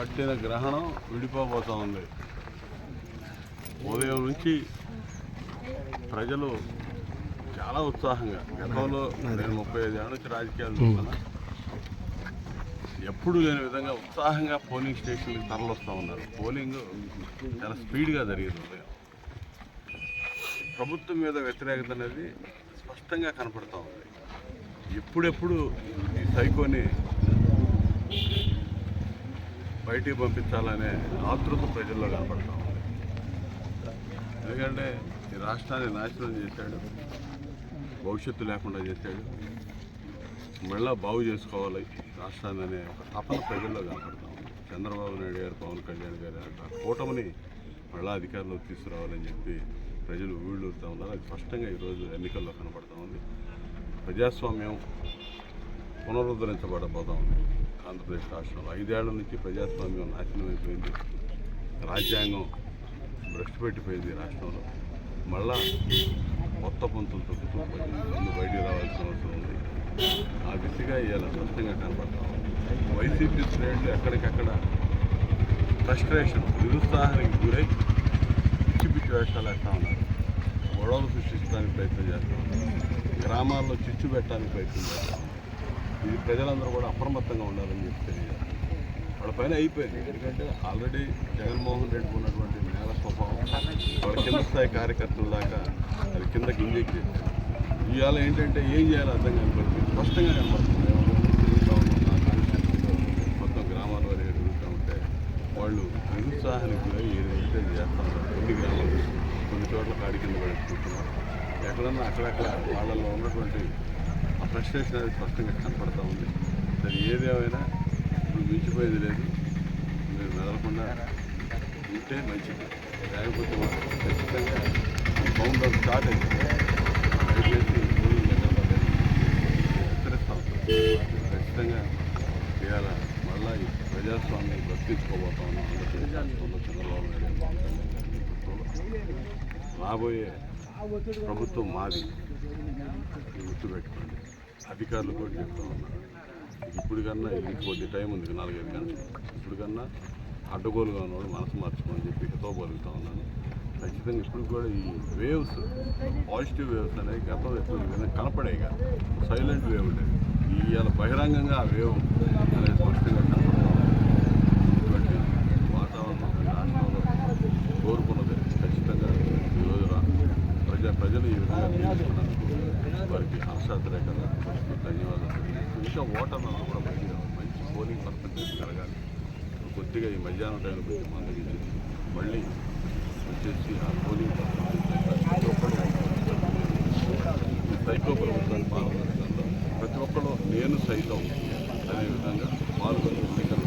పట్టిన గ్రహణం విడిపోబోతూ ఉంది. ఉదయం నుంచి ప్రజలు చాలా ఉత్సాహంగా గతంలో నేను ముప్పై ఐదు ఏళ్ళ నుంచి రాజకీయాలు చూస్తున్నా. ఎప్పుడు లేని విధంగా ఉత్సాహంగా పోలింగ్ స్టేషన్కి తరలిస్తూ ఉన్నారు. పోలింగ్ చాలా స్పీడ్గా జరిగింది ఉదయం. ప్రభుత్వం మీద వ్యతిరేకత అనేది స్పష్టంగా కనపడుతూ ఉంది. ఎప్పుడెప్పుడు ఈ సైకోని బయటికి పంపించాలనే ఆతృత ప్రజల్లో కనపడతా ఉంది. ఎందుకంటే ఈ రాష్ట్రాన్ని నాశనం చేశాడు భవిష్యత్తు లేకుండా చేశాడు. మళ్ళా బాగు చేసుకోవాలి రాష్ట్రాన్ని అనే ఒక తపన ప్రజల్లో కనపడతా ఉంది. చంద్రబాబు నాయుడు గారు పవన్ కళ్యాణ్ గారు ఆ కూటమిని మళ్ళా అధికారంలోకి తీసుకురావాలని చెప్పి ప్రజలు ఊళ్ళూరుతూ ఉన్నారు. అది స్పష్టంగా ఈరోజు ఎన్నికల్లో కనపడతా ఉంది. ప్రజాస్వామ్యం పునరుద్ధరించబడబోతా ఉంది. ఆంధ్రప్రదేశ్ రాష్ట్రంలో ఐదేళ్ళ నుంచి ప్రజాస్వామ్యం నాశనం అయిపోయింది రాజ్యాంగం భ్రష్టు పెట్టిపోయింది ఈ రాష్ట్రంలో. మళ్ళా కొత్త పంతులు తొక్కుతూ ముందు బయటికి రావాల్సిన అవసరం ఉంది. ఆ దిశగా ఇవాళ స్పష్టంగా కనపడతాం వైసీపీ శ్రేణులు ఎక్కడికక్కడ ఫ్రస్ట్రేషన్ నిరుత్సాహానికి గురై పిచ్చి పిచ్చి వేషాలు వేస్తూ ఉన్నారు. గొడవలు సృష్టించడానికి ప్రయత్నం చేస్తూ ఉన్నారు. గ్రామాల్లో చిచ్చు పెట్టడానికి ప్రయత్నం చేస్తూ ఇది ప్రజలందరూ కూడా అప్రమత్తంగా ఉండాలని చెప్పి తెలియజేస్తారు వాళ్ళ పైన అయిపోయింది. ఎందుకంటే ఆల్రెడీ జగన్మోహన్ రెడ్డికి ఉన్నటువంటి నేల స్వభావం వాళ్ళ కింద స్థాయి కార్యకర్తల దాకా అది కిందకి ఇంజెక్ట్ చేశారు ఇవాళ ఏంటంటే ఏం చేయాలో అర్థం కనపడుతుంది స్పష్టంగా కనబడుతుంది. మొత్తం గ్రామాల వారు ఎదుగుతూ ఉంటే వాళ్ళు నిరుత్సాహానికి గురై ఏదైతే చేస్తూ కొన్ని గ్రామాలు కొన్ని చోట్ల కాడి కింద పడేసుకుంటున్నారు ఎక్కడన్నా అక్కడక్కడ వాళ్ళల్లో ఉన్నటువంటి ఆ ఫ్రస్ట్రేషన్ అనేది స్పష్టంగా కనపడుతుంది సరే ఏదేమైనా ఇప్పుడు మించిపోయేది లేదు. మీరు మెదలకుండా ఉంటే మంచిది. లేకపోతే ఖచ్చితంగా బౌండర్ స్టార్ట్ అయింది. హెచ్చరిస్తాం. ఖచ్చితంగా ఇవాళ మళ్ళా ఈ ప్రజాస్వామ్యం బ్రతికించుకోబోతా ఉన్నాం ఆంధ్రప్రదేశ్ రాష్ట్రంలో చంద్రబాబు నాయుడు పవన్ కళ్యాణ్ గారి నేతృత్వంలో రాబోయే ప్రభుత్వం మాది. గుర్తుపెట్టుకోండి. అధికారులు కూడా చెప్తా ఉన్నారు. ఇప్పుడు కన్నా కొద్ది టైం ఉంది నాలుగైదు గంటలు. ఇప్పుడు కన్నా అడ్డగోలుగా ఉన్నవాడు మనసు మార్చుకోమని చెప్పి హితోపలుగుతా ఉన్నాను. ఖచ్చితంగా ఇప్పుడు కూడా ఈ వేవ్స్ పాజిటివ్ వేవ్స్ అనేవి గతంలో ఎప్పుడు ఈ విధంగా కనపడేవి కాదు. సైలెంట్ వేవ్ ఉండేవి. ఇవాళ బహిరంగంగా ఆ వేవ్ అనేది స్పష్టంగా కనపడతా ఉంది. ఇటువంటి వాతావరణం ఈ రాష్ట్రంలో కోరుకున్నది ఖచ్చితంగా ఈరోజు రా ప్రజా ప్రజలు ఈ విధంగా తీసుకున్నందుకు వారికి హర్షాతిరేకంగా ధన్యవాదాలు. తెలియజేస్తూ ఇంకా ఓటర్లను కూడా బయటికి మంచి పోలింగ్ పర్సంటేజ్ జరగాలి. కొద్దిగా ఈ మధ్యాహ్నం టైం కొంచెం మందగించింది మళ్ళీ వచ్చేసి ఆ పోలింగ్ పర్సంటేజ్ ప్రతి ఒక్కరు సైకో ప్రభుత్వాన్ని పాల్గొనడంలో ప్రతి ఒక్కరు నేను సైతం అనే విధంగా పాల్గొని ఎన్నికల